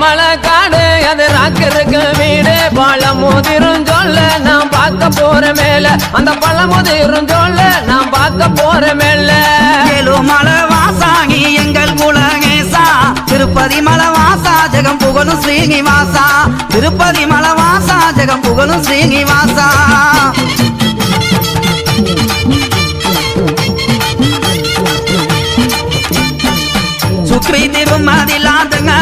மலை காடு அது ராக்கிருக்கு வீடு. பழமுதிரும் சொல்ல நான் பார்க்க போற மேல. அந்த பழமுதிரும் சொல்ல நான் பார்க்க போற மேல. மலை வாசாங்கி எங்கள் குலகேசா திருப்பதி மலை வாசா ஜெகம் புகழும் ஸ்ரீனிவாசா. திருப்பதி மலை வாசா ஜெகம் புகழும் ஸ்ரீனிவாசா. சுக்ரி திருமதிலாந்தங்க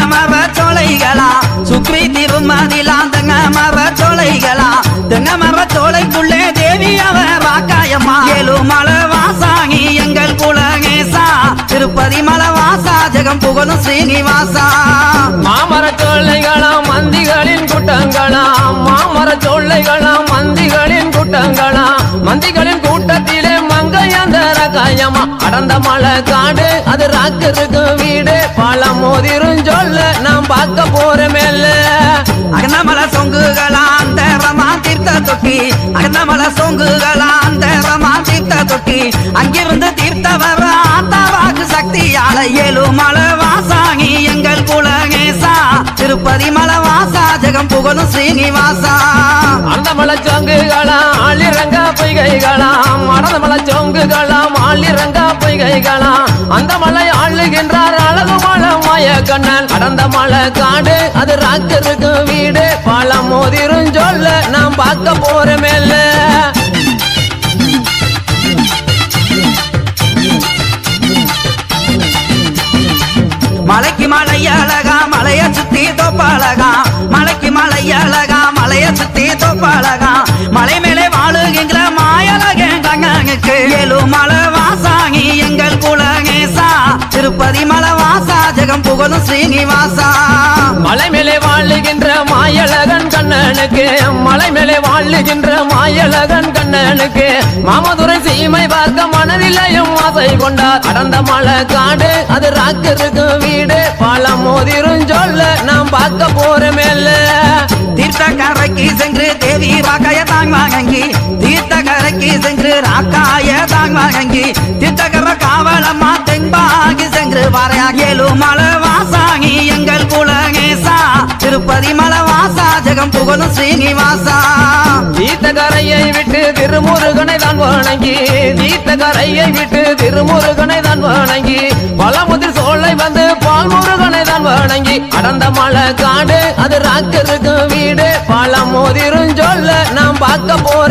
மரச்சோலைகளா? சுக்ரி திருமதிலாந்தங்க தங்க மரச்சோலைகளா? தங்க மரச்சோலைக்குள்ளே தேவி அவ வாக்காயம்மா ஏழுமலை வாசாகி எங்கள் குலகேசா. திருப்பதி மலவாசா ஜெகம் புகழும் ஸ்ரீனிவாசா மாமரச்சோலைகளா மந்திகளின் கூட்டங்களா? மாமரச்சோலைகளா மந்திகளின் கூட்டங்களா? மந்திகளின் அடர்ந்த மலை காடு அது ராக்கிருக்கு வீடு. பழம் மோதிரும் சொல்ல நான் பார்க்க போற மேல. அகந்தமல சொங்குகளா அந்த ரமா தீர்த்த தொட்டி. அகந்தமல சொங்குகளா அந்த ரமா தீர்த்த தொட்டி. அங்கிருந்து தீர்த்த வர ஆத்தாவாக்கு சக்தியால ஏழுமலை வாசாகி எங்கள் குலகேசா. திருப்பதி மலை வாசா ஜெகம் புகழும் ஸ்ரீனிவாசா. அந்த மலை சோங்குகளாம் ஆளிரங்க பொய்கைகளாம். அடர்ந்த மலை சோங்குகளாம் ஆளிரங்க மலைகளா? அந்த மலை ஆளுகின்றார் அழகு மலை மாய கண்ணன் அடந்த மலை காடு அது ராக்கருக்கு வீடு. பழம் மோதிரும் சொல்ல நான் பார்க்க போறமேல்ல ஜெகம் புகழும் ஸ்ரீனிவாசா மலை மேலே வாழுகின்ற மாயழகன் கண்ணனுக்கு மலை மேலே வாழுகின்ற மாயழகன் கண்ணனுக்கு மாமதுரை சீமை பார்க்க மனதிலையும் ஆசை கொண்டார் அடர்ந்த மலை காடு அது ராக்கிருக்கு வீடு. பழம் மோதிரும் சொல்ல நான் பார்க்க போற மேல தீர்த்த கரைக்கு சென்று தேவி ராக்காய தாங் வாங்கி தீர்த்த கரைக்கு சென்று ராக்காய தாங் வாங்கி திருப்பதி வாசா ஜெகம் புகழும் ஸ்ரீனிவாசா தீர்த்த கரையை விட்டு திருமுருகனை தான் வணங்கி தீர்த்த கரையை விட்டு திருமுருகனை தான் வணங்கி பழமுதிர் சோலை வந்து பால் முருகனை தான் வணங்கி அடந்த மலை காடு அது ராக்கருக்கு வீடு பழமுதிரும் சொல்ல நாம் பார்க்க போற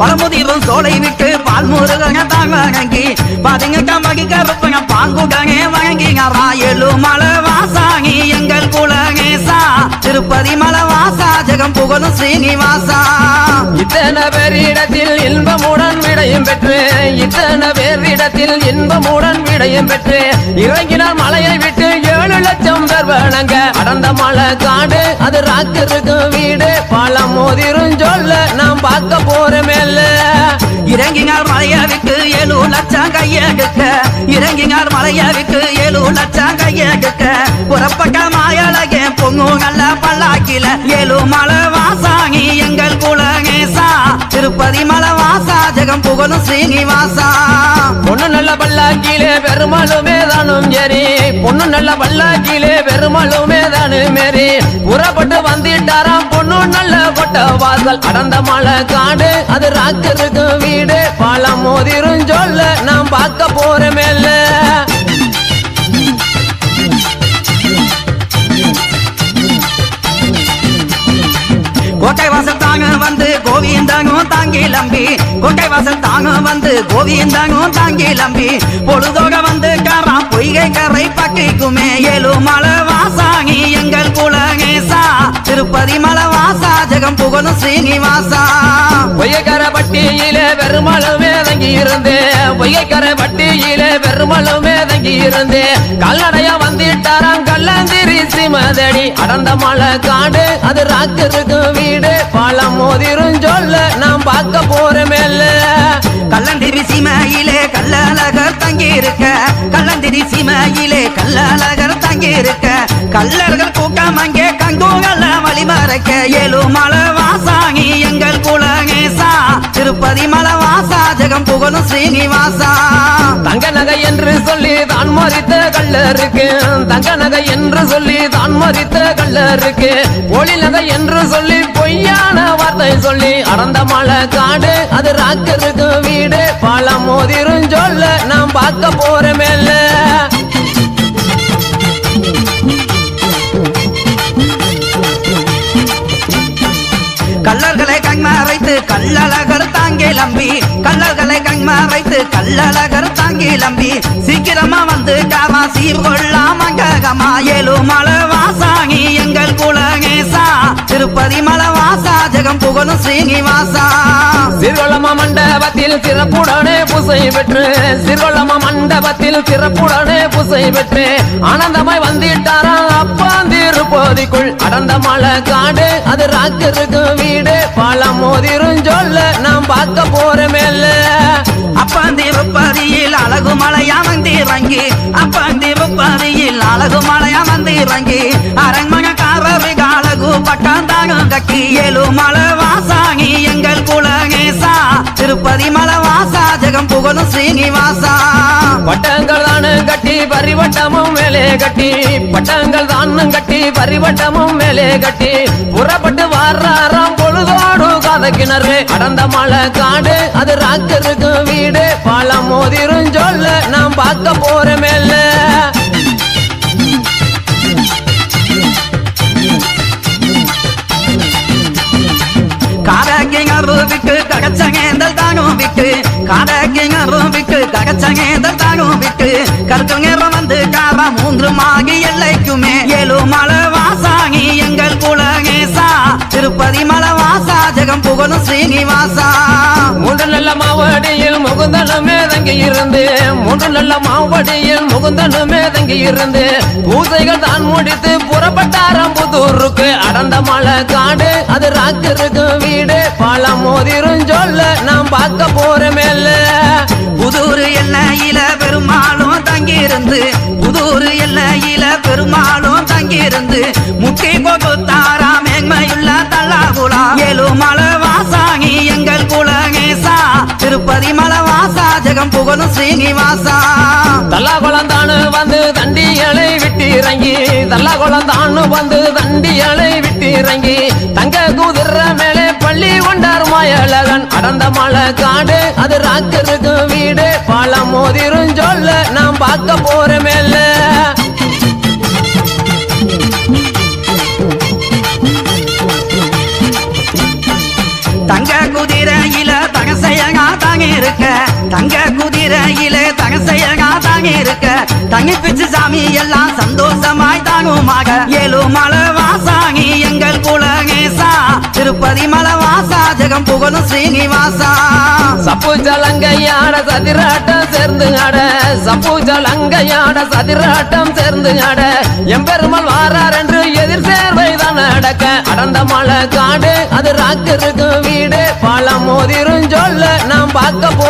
பழமுதிரும் சோலை விட்டு பால் முருகன தாங் வாங்கி பாதுங்க மகி கருப்பன பாங்குடனே வாங்கிங்கறா ஏழு மலை வாசாகி எங்கள் குலகேசா திருப்பதி மலை வாசா ஜெகம் புகழும் ஸ்ரீனிவாசா. இத்தனை பேரிடத்தில் இன்பமுடன் விடையும் பெற்று இத்தனை பேரிடத்தில் இன்பமுடன் விடையும் பெற்று இறங்கினார் மலையை விட்டு ஏழு லட்சம் பேர் வணங்க. அடர்ந்த மலை காடு அது ராக்கிருக்கு வீடு. பழம் மோதிரும் சொல்ல நாம் பார்க்க போறமே இறங்கினார் மலைய விட்டு ஏழு லட்சம் கையெடுக்க இறங்கினார் மலைய விட்டு ஏழு லட்சம் கையெடுக்க புறப்பட்ட மாயழகே பொங்கு நல்ல பல்லாக்கில ஏழு மலை திருப்பதி மலவாசா ஜெகம் புகழும் ஸ்ரீனிவாசா. பொண்ணு நல்ல பல்லாக்கிலே பெருமாளுமே தானும் சரி பொண்ணு நல்ல பல்லாக்கிலே பெருமாளுமே தானும் மேரி புறப்பட்டு வந்துட்டாராம் பொண்ணு நல்ல கொட்ட வாசல். கடந்த மலை காடு அது ராக்கருக்கு வீடு. பழம் மோதிரும் சொல்ல நான் பார்க்க போற கோட்டை வாசல் தாங்க வந்து கோவியந்தாங்கோ தாங்கி லம்பி. கோட்டை வாசல் தாங்க வந்து கோவியந்தாங்கோ தாங்கி லம்பி. பொழுதோக வந்து காரா பொய்கை கரை பக்கைக்குமே ஏழு மலை வாசாங்கி எங்கள் குலகேசா திருப்பதி மலை வாசா ஜெகம் புகழும் ஸ்ரீனிவாசா பொய்யக்கர பட்டியிலே பெருமளவு தங்கி இருந்து பொய்யக்கர பட்டியிலே பெருமளவுமே தங்கி இருந்து கல்லடையா வந்துட்டாராம் கல்லந்திரி சிமதடி அடர்ந்த மலை காடு அது ராக்கிருக்கு வீடு. பழம் மோதிரும் சொல்ல நான் பார்க்க போற மேல கல்லந்திரி சீமையிலே கல்லழகர் தங்கி இருக்க கல்லந்திரி சீமையிலே கல்லழகர் தங்கி இருக்க கல்லர்கள் கூட்டம் அங்கே கங்கோகல்ல வழிமறைக்க. ஏழு மலை வாசம் திருப்பதி மலவாசா ஜெகம் புகழும் ஸ்ரீனிவாசா. தங்க நகை என்று சொல்லி தான் மறித்த கள்ளருக்கு. தங்க நகை என்று சொல்லி தான் மறித்த கள்ளருக்கு. ஒளி நகை என்று சொல்லி பொய்யான வார்த்தை சொல்லி அடந்த மலை காடு அது ராக்கருக்கு வீடு. பல மோதிரும் சொல்ல நாம் பார்க்க போற கிளம்பி கல்லல்களை கள்ளர்களை கண்மறைத்து கல்லழகர் தாங்கி லம்பி. சீக்கிரமா வந்து காவா சீர்கொள்ளாம கமா ஏழுமலை வாசாகி எங்கள் குலகேசா. திருப்பதி மலவாசா ஜெகம் புகழும் ஸ்ரீனிவாசா சிறுவளம மண்டபத்தில் சிறப்புடனே பூசை பெற்று சிறுவளம மண்டபத்தில் சிறப்புடனே பூசை பெற்று ஆனந்தமாய் வந்துட்டாரா அப்பா திருப்பதிக்குள். அடந்த மலை காடு அது ராக்கருக்கு வீடு பல மோதிரும் சொல்ல பார்க்க போறமேல. மேல அப்பந்திருப்பதியில் அழகு மலையா வந்து இறங்கி. அப்பந்திருப்பதியில் அழகு மலையா வந்து இறங்கி. அரண்மனைக்காரருக்கு அழகு பட்டம் கட்டி. ஏழு மலை வாசாகி எங்கள் குலகேசா. திருப்பதி மலை வாசா ஜெகம் புகழும் ஸ்ரீனிவாசா பட்டங்கள் தானு கட்டி பரிவட்டமும் மேலே கட்டி. பட்டங்கள் தானும் கட்டி பரிவட்டமும் மேலே கட்டி. புறப்பட்டு வர்றாராம் பொழுதோடு கிணறு அடர்ந்த மலை காடு அது ராக்கருக்கு வீடு. பல மோதிரும் சொல்ல நாம் பார்க்க போற மேல காரக்கிங்கரு விட்டு ககச்சங்கேந்தல் தானும் விட்டு. காரக்கிங்கரு விட்டு ககச்சங்கேந்தல் தானும் விட்டு. கருத்துங்கரம் வந்து காரா மூன்று மாகி எல்லைக்குமே. ஏழு மலை வாசாகி எங்கள் குலகேசா. திருப்பதி மலை ஜெகம் புகழும் ஸ்ரீனிவாசா. மூன்று நல்ல மாவடியில் முகுந்தனுமே தங்கி இருந்து. மூன்று நல்ல மாவடியில் முகுந்தனுமே தங்கி இருந்து. பூசைகள் தான் முடித்து புறப்பட்டாராம் புதூருக்கு. அடர்ந்த மலை காடு அது ராக்கருக்கு வீடு. பல மோதிரும் சொல்ல நாம் பார்க்க போற மேல புதூர் எல்லையில பெருமாளும் தங்கியிருந்து. புதூர் எல்லையில பெருமாளும் தங்கியிருந்து. முட்டி கொடுத்தாரா மேன்மையுள்ள ஜெகம் புகழும் ஸ்ரீனிவாசா. தல்லா குளந்தானு வந்து தண்டியலை விட்டு இறங்கி தல்லா குளந்தானு வந்து தண்டியலை விட்டு இறங்கி தங்க குதிர மேலே பள்ளி கொண்டார் மாயழகன். அடர்ந்த மலை காடு அது ராக்கருக்கு வீடு. பல மோதிரும் சொல்ல நாம் பார்க்க போற மேல. தங்க குதிரையில தகசையகா தாங்க இருக்க. தங்க குதிரையிலே தகசையகா தாங்க இருக்க. தங்கி பிச்சு சாமி எல்லாம் சந்தோஷமாய் தாங்குமாக. ஏழு மலை வாசாகி எங்கள் குலகேசா திருப்பதி மலை வாசா ஜெகம் புகழும் ஸ்ரீனிவாசா. சப்பு ஜலங்கையாட சதிராட்டம் சேர்ந்து ஆட. சப்பு ஜலங்கையாட சதிராட்டம் சேர்ந்து ஆட. எம்பெருமல் வாரார் என்று எதிர் சேர்வை தான் நடக்க. அடந்த மலை காடு அது ராக்கருக்கு வீடு. பல மோதிரும் சொல்ல நான் பார்க்க போ